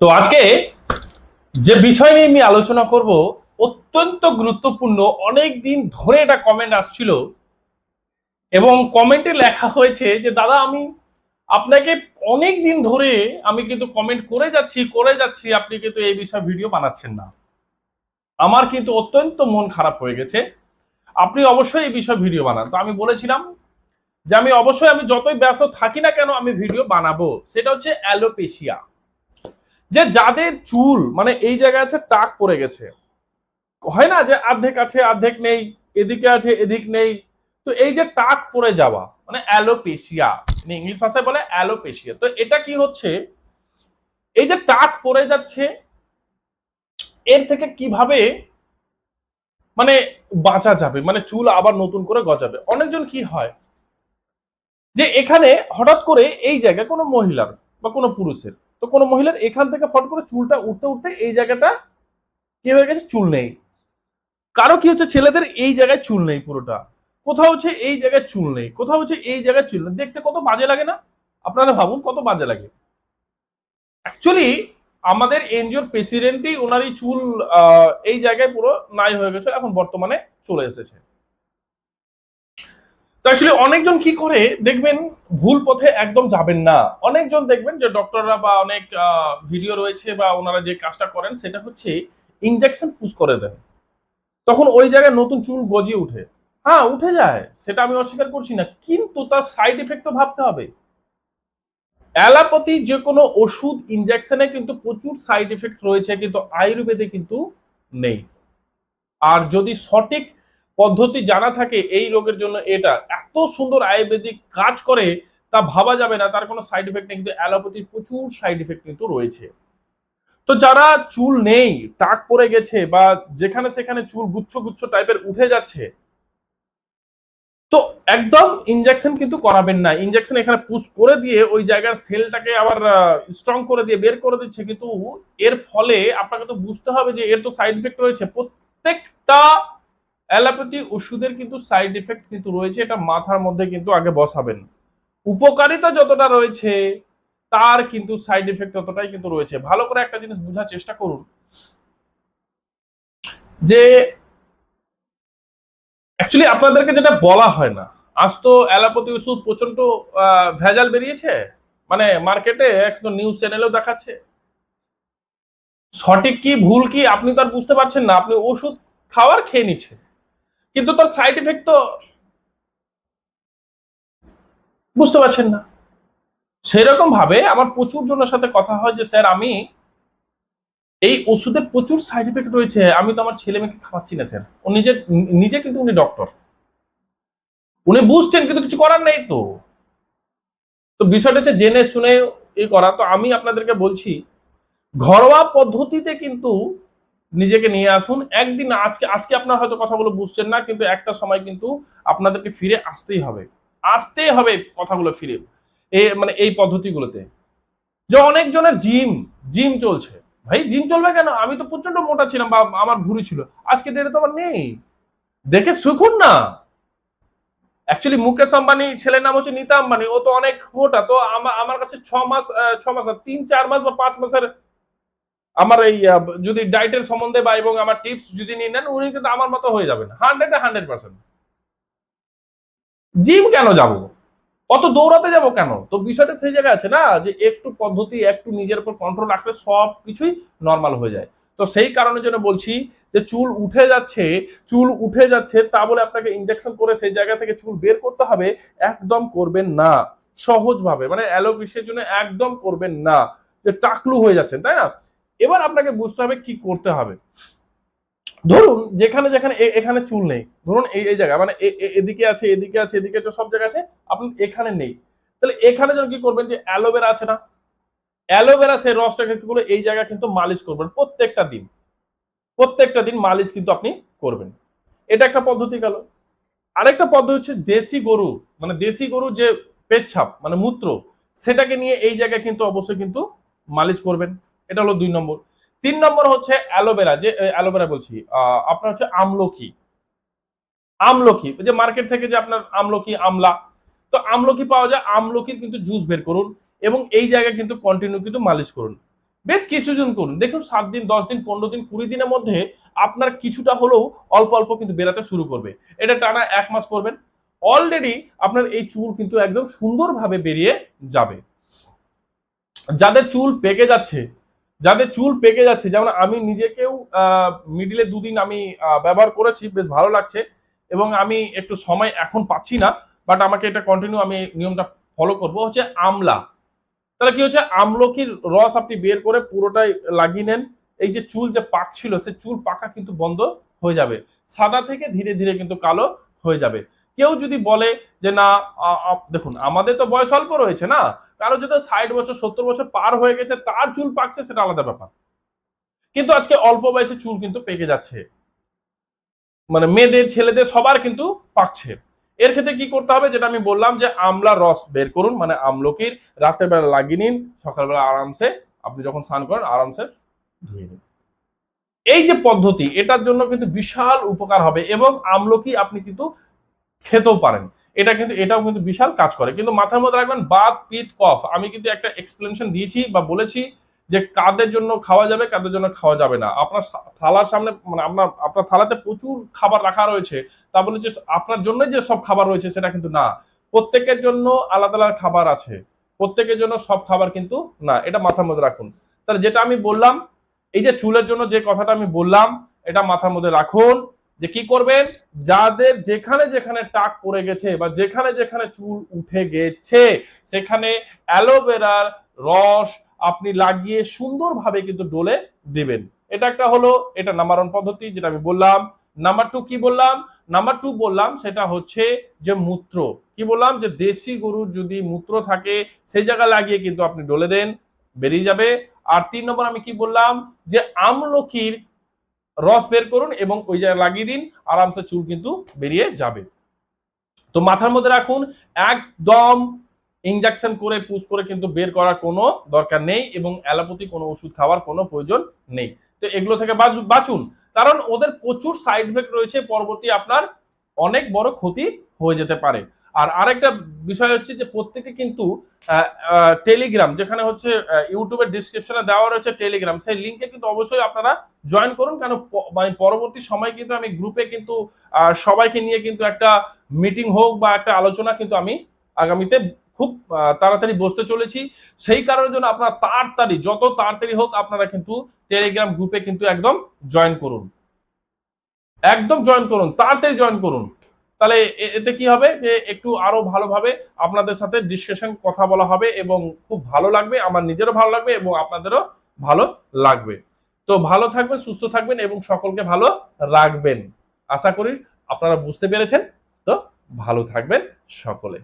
তো আজকে যে বিষয় নিয়ে আমি আলোচনা করব, অত্যন্ত গুরুত্বপূর্ণ অনেক দিন ধরে এটা কমেন্ট আসছিল এবং কমেন্টে লেখা হয়েছে যে, দাদা, আমি আপনাকে অনেক দিন ধরে আমি কিন্তু কমেন্ট করে যাচ্ছি করে যাচ্ছি, আপনি কিন্তু এই বিষয়ে ভিডিও বানাচ্ছেন না। আমার কিন্তু অত্যন্ত মন খারাপ হয়ে গেছে। আপনি অবশ্যই এই বিষয়ে ভিডিও বানান। তো আমি বলেছিলাম যে, আমি অবশ্যই, আমি যতই ব্যস্ত থাকি না কেন, আমি ভিডিও বানাবো। সেটা হচ্ছে অ্যালোপেশিয়া। যে যাদের চুল মানে এই জায়গায় আছে টাক পড়ে গেছে। হয় না যে অর্ধেক আছে, অর্ধেক নেই, এদিকে আছে, এদিক নেই। তো এই যে টাক পড়ে যাওয়া মানে অ্যালোপেশিয়া মানে ইংলিশ ভাষায় বলে অ্যালোপেশিয়া। তো এটা কি হচ্ছে? এই যে টাক পড়ে যাচ্ছে, এর থেকে কীভাবে মানে বাঁচা যাবে? মানে চুল আবার নতুন করে গজাবে। অনেকজন কি হয়? যে এখানে হঠাৎ করে এই জায়গায় কোনো মহিলার বা কোনো পুরুষের তো কোনো মহিলার এখান থেকে ফট করে চুলটা উঠতে উঠতে এই জায়গাটা কি হয়ে গেছে? চুল নেই। কারও কি হচ্ছে? ছেলেদের এই জায়গায় চুল নেই পুরোটা। কোথাও হচ্ছে এই জায়গায় চুল নেই, কোথাও হচ্ছে এই জায়গায় চুল নেই। দেখতে কত বাজে লাগে না? আপনারা ভাবুন কত বাজে লাগে। অ্যাকচুয়ালি আমাদের এনজিওর প্রেসিডেন্টই ওনার এই চুল এই জায়গায় পুরো নাই হয়ে গেছে, এখন বর্তমানে চলে এসেছে। তো অ্যাকচুয়ালি অনেকজন কি করে দেখবেন ভুল পথে একদম যাবেন না। অনেকজন দেখবেন যে ডক্টররা বা অনেক ভিডিও রয়েছে বা ওনারা যে কাজটা করেন, সেটা হচ্ছে ইনজেকশন পুশ করে দেন। তখন ওই জায়গায় নতুন চুল গজিয়ে উঠে হ্যাঁ উঠে যায়। সেটা আমি অস্বীকার করছি না। কিন্তু তার সাইড এফেক্ট তো ভাবতে হবে। অ্যালাপতি যে কোনো ওষুধ ইনজেকশনে কিন্তু প্রচুর সাইড এফেক্ট রয়েছে, কিন্তু আয়ুর্বেদে কিন্তু নেই। আর যদি সঠিক পদ্ধতি জানা থাকে এই রোগের জন্য এটা। এত সুন্দর আয়ুর্বেদিক কাজ করে, তা ভাবা যাবে না, তার কোনো সাইড এফেক্ট নেই, কিন্তু অ্যালোপ্যাথির প্রচুর সাইড এফেক্ট কিন্তু রয়েছে। তো যারা চুল নেই, টাক পড়ে গেছে বা যেখানে সেখানে চুল গুচ্ছ গুচ্ছ টাইপের উঠে যাচ্ছে, তো একদম ইনজেকশন কিন্তু করাবেন না। ইনজেকশন এখানে পুশ করে দিয়ে ওই জায়গার সেলটাকে আবার স্ট্রং করে দিয়ে বের করে দিচ্ছে, কিন্তু এর ফলে আপনাকে তো বুঝতে হবে যে এর তো সাইড ইফেক্ট রয়েছে। প্রত্যেকটা অ্যালোপ্যাথি ওষুধের কিন্তু সাইড ইফেক্ট কিন্তু রয়েছে, এটা মাথার মধ্যে কিন্তু আগে বসাবেন। উপকারিতা যতটা রয়েছে, তার কিন্তু সাইড ইফেক্ট ততটাই কিন্তু রয়েছে। ভালো করে একটা জিনিস বোঝার চেষ্টা করুন। যে অ্যাকচুয়ালি আপনাদেরকে যেটা বলা হয় না, আজ তো অ্যালোপ্যাথি ওষুধ প্রচণ্ড ভেজাল বেরিয়েছে মানে মার্কেটে একদম নিউজ চ্যানেলেও দেখাচ্ছে। সঠিক কি, ভুল কি, আপনি তো আর বুঝতে পারছেন না, আপনি ওষুধ খাওয়ার খেয়ে নিচ্ছেন। কিন্তু তার সাইড ইফেক্ট তো বুঝতে পারছেন না। সেরকম ভাবে আমার প্রচুর জনের সাথে কথা হয় যে, স্যার, আমি এই ওষুধের প্রচুর সাইড ইফেক্ট রয়েছে। আমি তো আমার ছেলে মেয়েকে খাওয়াচ্ছি না, স্যার। ও নিজে নিজে কিন্তু উনি ডক্টর উনি বুঝছেন, কিন্তু কিছু করার নেই তো। তো বিষয়টা হচ্ছে জেনে শুনে ই করা। তো আমি আপনাদেরকে বলছি, ঘরোয়া পদ্ধতিতে কিন্তু নিজেকে নিয়ে আসুন। একদিন আজকে আজকে আপনার হয়তো কথাগুলো বুঝছেন না, কিন্তু একটা সময় কিন্তু আপনাদেরকে ফিরে আসতেই হবে। আসতেই হবে কথাগুলো ফিরে। এ মানে এই পদ্ধতিগুলোতে। যে অনেকজনের জিম জিম চলছে। ভাই, জিম চলবে কেন? আমি তো প্রচণ্ড মোটা ছিলাম বা আমার ভুঁড়ি ছিল। আজকে ডেটে তো আমার নেই। দেখে শুকুন না। অ্যাকচুয়ালি মুকেশ আম্বানি, ছেলের নাম হচ্ছে নীতা আম্বানি। ও তো অনেক মোটা। তো আমার কাছে ছ মাস ছ মাস তিন, চার মাস বা পাঁচ মাসের আমার এই যদি ডায়েটের সম্বন্ধে বা এবং আমার টিপস যদি নিয়ে নেন, উনি কিন্তু আমার মতো হয়ে যাবেন। হান্ড্রেড হান্ড্রেড পার্সেন্ট জিম কেন যাব? অত দৌড়াতে যাব কেন? তো বিষয়টা সেই জায়গায় আছে না, যে একটু পদ্ধতি, একটু নিজের উপর কন্ট্রোল রাখলে সব কিছুই নর্মাল হয়ে যায়। তো সেই কারণের জন্য বলছি যে চুল উঠে যাচ্ছে, চুল উঠে যাচ্ছে তা বলে আপনাকে ইনজেকশন করে সেই জায়গা থেকে চুল বের করতে হবে, একদম করবেন না। সহজভাবে মানে অ্যালোপেশিয়ার জন্য একদম করবেন না। যে টাকলু হয়ে যাচ্ছেন, তাই না? এবার আপনাকে বুঝতে হবে কি করতে হবে। ধরুন যেখানে যেখানে এখানে চুল নেই, ধরুন এই এই জায়গা মানে এদিকে আছে এদিকে আছে এদিকে আছে, সব জায়গায় আছে, আপনি এখানে নেই। তাহলে এখানে যেন কি করবেন যে অ্যালোভেরা আছে না, অ্যালোভেরা সেই রসটাকে কি করবে, এই জায়গা কিন্তু মালিশ করবেন প্রত্যেকটা দিন। প্রত্যেকটা দিন মালিশ কিন্তু আপনি করবেন। এটা একটা পদ্ধতি গেল। আরেকটা পদ্ধতি হচ্ছে দেশি গরু মানে দেশি গরু যে পেচ্ছাপ মানে মূত্র, সেটাকে নিয়ে এই জায়গায় কিন্তু অবশ্যই কিন্তু মালিশ করবেন। এটা হলো দুই নম্বর। তিন নম্বর হচ্ছে অ্যালোভেরা, যে অ্যালোভেরা বলছি আপনার হচ্ছে আমলকি। আমলকি, যে মার্কেট থেকে যে আপনার আমলকি, আমলা, তো আমলকি পাওয়া যায়, আমলকির কিন্তু জুস বের করুন এবং এই জায়গায় কিন্তু কন্টিনিউ কিন্তু মালিশ করুন। বেশ কিছুদিন করুন, দেখুন সাত দিন, দশ দিন, পনেরো দিন, কুড়ি দিনের মধ্যে আপনার কিছুটা হলেও অল্প অল্প কিন্তু বেরাতে শুরু করবে। এটা টানা এক মাস করবেন অলরেডি আপনার এই চুল কিন্তু একদম সুন্দরভাবে বেরিয়ে যাবে। যাদের চুল পেকে যাচ্ছে যাদের চুল পেকে যাচ্ছে, যেমন আমি নিজেকেও মিডিলে দুদিন আমি ব্যবহার করেছি, বেশ ভালো লাগছে এবং আমি একটু সময় এখন পাচ্ছি না বাট আমাকে এটা কন্টিনিউ আমি নিয়মটা ফলো করব, হচ্ছে আমলা। তাহলে কি হচ্ছে? আমলকির রস আপনি বের করে পুরোটাই লাগিয়ে নেন, এই যে চুল যে পাক ছিল, সে চুল পাকা কিন্তু বন্ধ হয়ে যাবে, সাদা থেকে ধীরে ধীরে কিন্তু কালো হয়ে যাবে। কেউ যদি বলে যে না দেখুন, আমাদের তো বয়স অল্প রয়েছে না। কারও যদি ষাট বছর, সত্তর বছর পার হয়ে গেছে, তার চুল পাকছে, সেটা আলাদা ব্যাপার। কিন্তু আজকে অল্প বয়সে চুল কিন্তু পেকে যাচ্ছে। মানে মেয়েদের, ছেলেদের সবার কিন্তু পাকছে। এর ক্ষেত্রে কি করতে হবে, যেটা আমি বললাম যে আমলা রস বের করুন মানে আমলকির রাতের বেলা লাগিয়ে নিন, সকালবেলা আরামসে আপনি যখন স্নান করেন, আরামসে ধুয়ে নিন। এই যে পদ্ধতি, এটার জন্য কিন্তু বিশাল উপকার হবে এবং আমলকি আপনি কিন্তু খেতেও পারেন। এটা কিন্তু, এটাও কিন্তু বিশাল কাজ করে। কিন্তু মাথার মধ্যে রাখবেন বাত পিত, কফ। আমি কিন্তু একটা এক্সপ্লেনেশন দিয়েছি বা বলেছি যে কাদের জন্য খাওয়া যাবে, কাদের জন্য খাওয়া যাবে না। আপনার থালার সামনে মানে আপনার আপনার থালাতে প্রচুর খাবার রাখা রয়েছে, তা বলে যে আপনার জন্য যে সব খাবার রয়েছে সেটা কিন্তু না। প্রত্যেকের জন্য আলাদা আলাদা খাবার আছে। প্রত্যেকের জন্য সব খাবার কিন্তু না। এটা মাথার মধ্যে রাখুন। তাহলে যেটা আমি বললাম, এই যে চুলের জন্য যে কথাটা আমি বললাম, এটা মাথার মধ্যে রাখুন। যে কি করবেন? যাদের যেখানে যেখানে টাক পড়ে গেছে বা যেখানে যেখানে চুল উঠে গেছে, সেখানে অ্যালোভেরার রস আপনি লাগিয়ে সুন্দরভাবে কিন্তু ডলে দিবেন। এটা একটা হলো, এটা নাম্বার ওয়ান পদ্ধতি যেটা আমি বললাম। নাম্বার টু কি বললাম? নাম্বার টু বললাম সেটা হচ্ছে যে মূত্র। কি বললাম? যে দেশি গরুর যদি মূত্র থাকে, সেই জায়গা লাগিয়ে কিন্তু আপনি ডলে দেন, বেরিয়ে যাবে। আর তিন নম্বর আমি কি বললাম? যে আমলকির রস বের করুন এবং ওই জায়গায় লাগিয়ে দিন, আরামসে চুল কিন্তু বেরিয়ে যাবে। তো মাথার মধ্যে রাখুন, একদম ইঞ্জেকশন করে পুশ করে কিন্তু বের করার কোনো দরকার নেই এবং অ্যালোপ্যাথি, কোনো ওষুধ খাওয়ার কোনো প্রয়োজন নেই। তো এগুলো থেকে বাঁচু- বাঁচুন। কারণ ওদের প্রচুর সাইড ইফেক্ট রয়েছে, পরবর্তী আপনার অনেক বড় ক্ষতি হয়ে যেতে পারে। আর আরেকটা বিষয় হচ্ছে যে প্রত্যেকে কিন্তু টেলিগ্রাম যেখানে হচ্ছে ইউটিউবের ডিসক্রিপশনে দেওয়া রয়েছে টেলিগ্রাম সেই লিঙ্কে কিন্তু অবশ্যই আপনারা জয়েন করুন। কেন মানে পরবর্তী সময় কিন্তু আমি গ্রুপে কিন্তু সবাইকে নিয়ে কিন্তু একটা মিটিং হোক বা একটা আলোচনা কিন্তু আমি আগামীতে খুব তাড়াতাড়ি বসতে চলেছি। সেই কারণের জন্য আপনারা তাড়াতাড়ি, যত তাড়াতাড়ি হোক আপনারা কিন্তু টেলিগ্রাম গ্রুপে কিন্তু একদম জয়েন করুন। একদম জয়েন করুন, তাড়াতাড়ি জয়েন করুন। তাহলে এতে কি হবে যে একটু আরও ভালোভাবে আপনাদের সাথে ডিসকাশন কথা বলা হবে এবং খুব ভালো লাগবে, আমার নিজেরও ভালো লাগবে এবং আপনাদেরও ভালো লাগবে। তো ভালো থাকবেন, সুস্থ থাকবেন এবং সকলকে ভালো রাখবেন। আশা করি আপনারা বুঝতে পেরেছেন। তো ভালো থাকবেন সকলে।